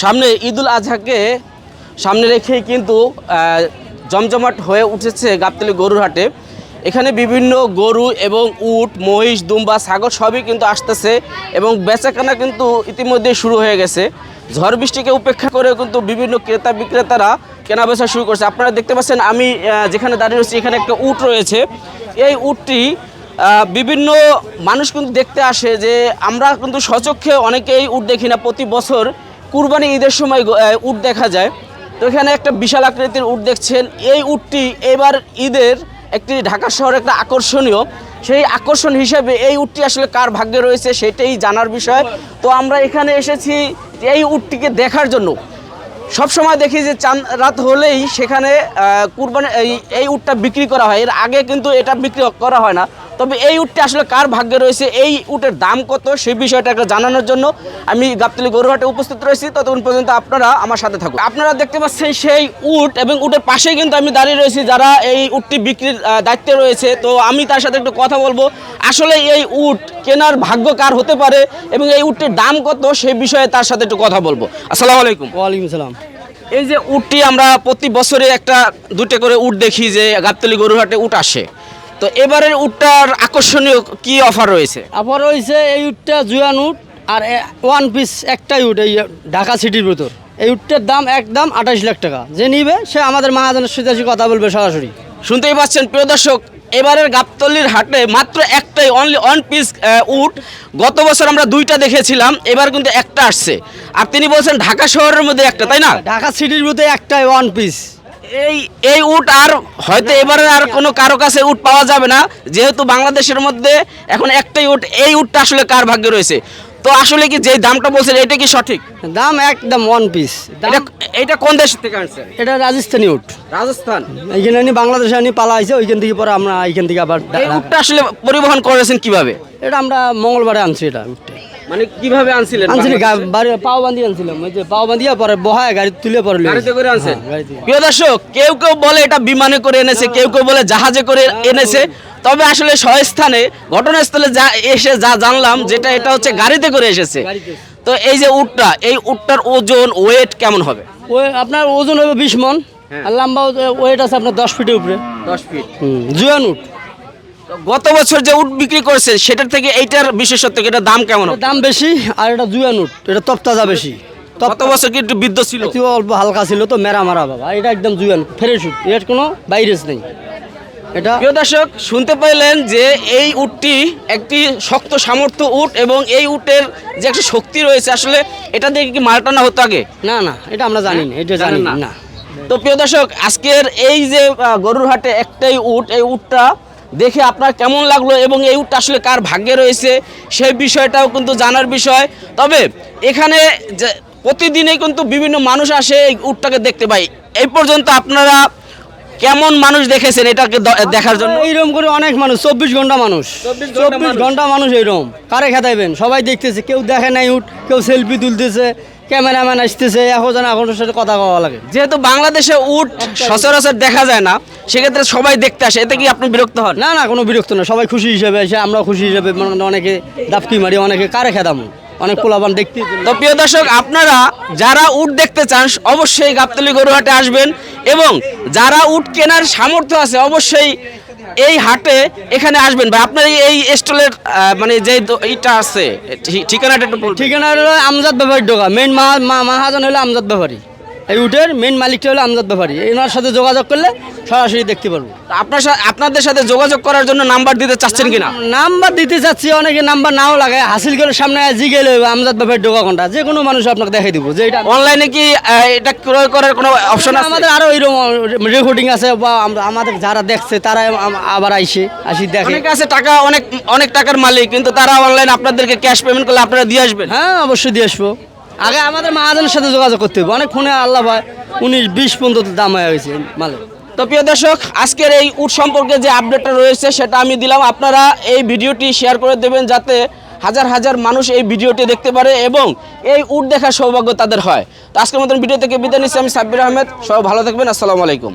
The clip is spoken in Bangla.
সামনে ঈদুল আজহাকে সামনে রেখেই কিন্তু জমজমাট হয়ে উঠেছে গাবতলি গরুর হাটে এখানে বিভিন্ন গরু এবং উট, মহিষ, দুম্বা, ছাগল সবই কিন্তু আসতেছে এবং বেচাকেনা কিন্তু ইতিমধ্যে শুরু হয়ে গেছে। ঝড় বৃষ্টিকে উপেক্ষা করে কিন্তু বিভিন্ন ক্রেতা বিক্রেতারা কেনা বেচা শুরু করছে। আপনারা দেখতে পাচ্ছেন, আমি যেখানে দাঁড়িয়ে রয়েছি, এখানে একটা উট রয়েছে। এই উটটি বিভিন্ন মানুষ কিন্তু দেখতে আসে যে আমরা কিন্তু সচক্ষে অনেকেই উট দেখি না। প্রতি বছর কুরবানি ঈদের সময় উট দেখা যায়। তো এখানে একটা বিশাল আকৃতির উট দেখছেন। এই উটটি এবার ঈদের একটি ঢাকা শহরে একটা আকর্ষণীয়। সেই আকর্ষণ হিসেবে এই উটটি আসলে কার ভাগ্যে রয়েছে সেটাই জানার বিষয়। তো আমরা এখানে এসেছি এই উটটিকে দেখার জন্য। সব সময় দেখি যে চান, রাত হলেই সেখানে কুরবানি, এই এই উটটা বিক্রি করা হয়। এর আগে কিন্তু এটা বিক্রি করা হয় না। তবে এই উটটা আসলে কার ভাগ্যে রয়েছে? এই উটের দাম কত? সেই বিষয়টাকে জানানোর জন্য আমি গাবতলি গরুহাটে উপস্থিত রয়েছি। ততক্ষণ পর্যন্ত আপনারা আমার সাথে থাকুন। আপনারা দেখতে পাচ্ছেন সেই উট এবং উটের পাশেই কিন্তু আমি দাঁড়িয়ে রয়েছি যারা এই উটটি বিক্রির দায়িত্বে রয়েছে। তো আমি তার সাথে একটু কথা বলব। আসলে এই উট কেনার ভাগ্য কার হতে পারে এবং এই উটটির দাম কত? সেই বিষয়ে তার সাথে একটু কথা বলব। আসসালামু আলাইকুম। ওয়ালাইকুম সালাম। এই যে উটটি আমরা প্রতি বছরে একটা দুটো করে উট দেখি যে গাবতলি গরুহাটে উট আসে। তো এবারের উটটার আকর্ষণীয় কি অফার রয়েছে? আবার রয়েছে এই উটটা জুয়ান উট আর ওয়ান পিস একটাই উট এই ঢাকা সিটির ভিতর। এই উটটার দাম একদম আঠাশ লাখ টাকা। যে নিবে সে আমাদের মহাজনের সাথে এসে কথা বলবে সরাসরি। শুনতেই পাচ্ছেন প্রিয় দর্শক এবারের গাবতলির হাটে মাত্র একটাই অনলি ওয়ান পিস উট। গত বছর আমরা দুইটা দেখেছিলাম এবার কিন্তু একটা আসছে। আর তিনি বলছেন ঢাকা শহরের মধ্যে একটা তাই না? ঢাকা সিটির ভিতরে একটাই ওয়ান পিস এই এই উট আর হয়তো এবারে আর কোনো কারও কাছে উট পাওয়া যাবে না। যেহেতু বাংলাদেশের মধ্যে এখন একটাই উট এই উটটা আসলে কার ভাগ্যে রয়েছে? তো আসলে কি যে দামটা বলছেন এটা কি সঠিক? দাম একদম ওয়ান পিস এটা কোন দেশ থেকে আনছেন? এটা রাজস্থানি উট। রাজস্থান? এইখানে আনি বাংলাদেশে আনি পালা হয়েছে ওইখান থেকে পরে আমরা এইখান থেকে আবার উটটা আসলে পরিবহন করেছেন কীভাবে? এটা আমরা মঙ্গলবারে আনছি এটা উটটা। মানে কীভাবে আনছিলেন আনছি বাড়ি পাও বান্ধি আনছিলাম। ওই যে পাও বান্ধিয়া পরে বহায় গাড়ি তুলে পরে গাড়িতে করে আনছেন? হ্যাঁ, প্রিয় দর্শক কেউ কেউ বলে এটা বিমানে করে এনেছে কেউ কেউ বলে জাহাজে করে এনেছে। তবে আসলে স্বস্থানে ঘটনাস্থলে যা এসে যা জানলাম যেটা এটা হচ্ছে গাড়িতে করে এসেছে। তো এই যে উটটা এই উটটার ওজন ওয়েট কেমন হবে? ওই আপনার ওজন হবে বিশ মন হ্যাঁ। আর লম্বা ওয়েট আছে আপনার দশ ফিটের উপরে। দশ ফিট জুয়ান উট। গত বছর যে উট বিক্রি করেছে সেটার থেকে এইটার বিশেষত্ব কি, এটার দাম কেমন? দাম বেশি আর এটা জুয়ান উট এটা তপ্তাজা বেশি। গত বছর কি একটু বিদ্যুৎ ছিল? একটু অল্প হালকা ছিল তো মেরা মারা বাবা। এটা একদম জুয়ান ফ্রেশ উট এর কোনো ভাইরাস নেই। এটা প্রিয় দর্শক শুনতে পাইলেন যে এই উটটি একটি শক্ত সামর্থ্য উট এবং এই উটের যে একটা শক্তি রয়েছে আসলে এটা দিয়ে কি মাল টানা হতো আগে? না না এটা আমরা জানি না এটা জানি না। তো প্রিয় দর্শক আজকের এই যে গরুর হাটে একটাই উট এই উটটা দেখে আপনার কেমন লাগল এবং এই উটটা আসলে কার ভাগ্যে রয়েছে সেই বিষয়টাও কিন্তু জানার বিষয়। তবে এখানে যে প্রতিদিনই কিন্তু বিভিন্ন মানুষ আসে এই উটটাকে দেখতে। পাই এই পর্যন্ত আপনারা কেমন মানুষ দেখেছেন এটাকে দেখার জন্য? এইরকম করে অনেক মানুষ চব্বিশ ঘণ্টা মানুষ। 24 ঘণ্টা চব্বিশ মানুষ। ঘণ্টা মানুষ এইরকম। কারে খেতাইবেন সবাই দেখতেছে কেউ দেখে নাই উঠ কেউ সেলফি তুলতেছে। ক্যামেরাম্যান আসতেছে এখন এখন সাথে কথা কওয়া লাগে। যেহেতু বাংলাদেশে উট সচরাচর দেখা যায় না সেক্ষেত্রে সবাই দেখতে আসে। এতে কি আপনি বিরক্ত হন? না না কোনো বিরক্ত না। সবাই খুশি হিসেবে এসে আমরা খুশি হিসেবে অনেকে দাপকি মারি অনেকে কারে খেদাম অনেক পোলাবান দেখতে তো প্রিয় দর্শক আপনারা যারা উট দেখতে চান অবশ্যই গাবতলি গরুহাটে আসবেন। এবং যারা উট কেনার সামর্থ্য আছে, অবশ্যই এই হাটে এখানে আসবেন। বা আপনার এই- স্টলের মানে যে এইটা আছে ঠিকানাটা ঠিকানা হলো আমজাদ ব্যাপারী ঢোকা মেন মহাজন হলো আমজাদ ব্যাপারী এই উটের মেন মালিকটা হলো আমজাদ ব্যাপারী। এনার সাথে যোগাযোগ করলে সরাসরি দেখতে পারব। আপনার সাথে আপনাদের সাথে যোগাযোগ করার জন্য নাম্বার দিতে চাচ্ছেন কিনা? নাম্বার দিতে চাচ্ছি অনেকে নাম্বার নাও লাগে হাসিল করে সামনে জি গেলে আমজাদ ব্যাপারী ঢোকা কোনটা যে কোনো মানুষ আপনাকে দেখাই দিব যে এটা অনলাইনে কি এটা ক্রয় করার কোনো অপশন আছে? আমাদের আরও এরকম রেকর্ডিং আছে বা আমরা আমাদের যারা দেখছে তারা আবার আইসে আসি দেখে। অনেকে আছে টাকা অনেক অনেক টাকার মালিক কিন্তু তারা অনলাইন আপনাদেরকে ক্যাশ পেমেন্ট করলে আপনারা দিয়ে আসবেন? হ্যাঁ অবশ্যই দিয়ে আসব। আগে আমাদের মহাজনের সাথে যোগাযোগ করতে হবে অনেক ফোনে আল্লাহ ভাই উনিশ, বিশ পর্যন্ত দাম হয়ে গেছে মালের। তো প্রিয় দর্শক, আজকের এই উট সম্পর্কে যে আপডেটটা রয়েছে, সেটা আমি দিলাম। আপনারা এই ভিডিওটি শেয়ার করে দেবেন যাতে হাজার হাজার মানুষ এই ভিডিওটি দেখতে পারে এবং এই উট দেখার সৌভাগ্য তাদের হয়। তো আজকের মতন ভিডিও থেকে বিদায় নিচ্ছি আমি সাব্বির আহমেদ। সবাই ভালো থাকবেন। আসসালামু আলাইকুম।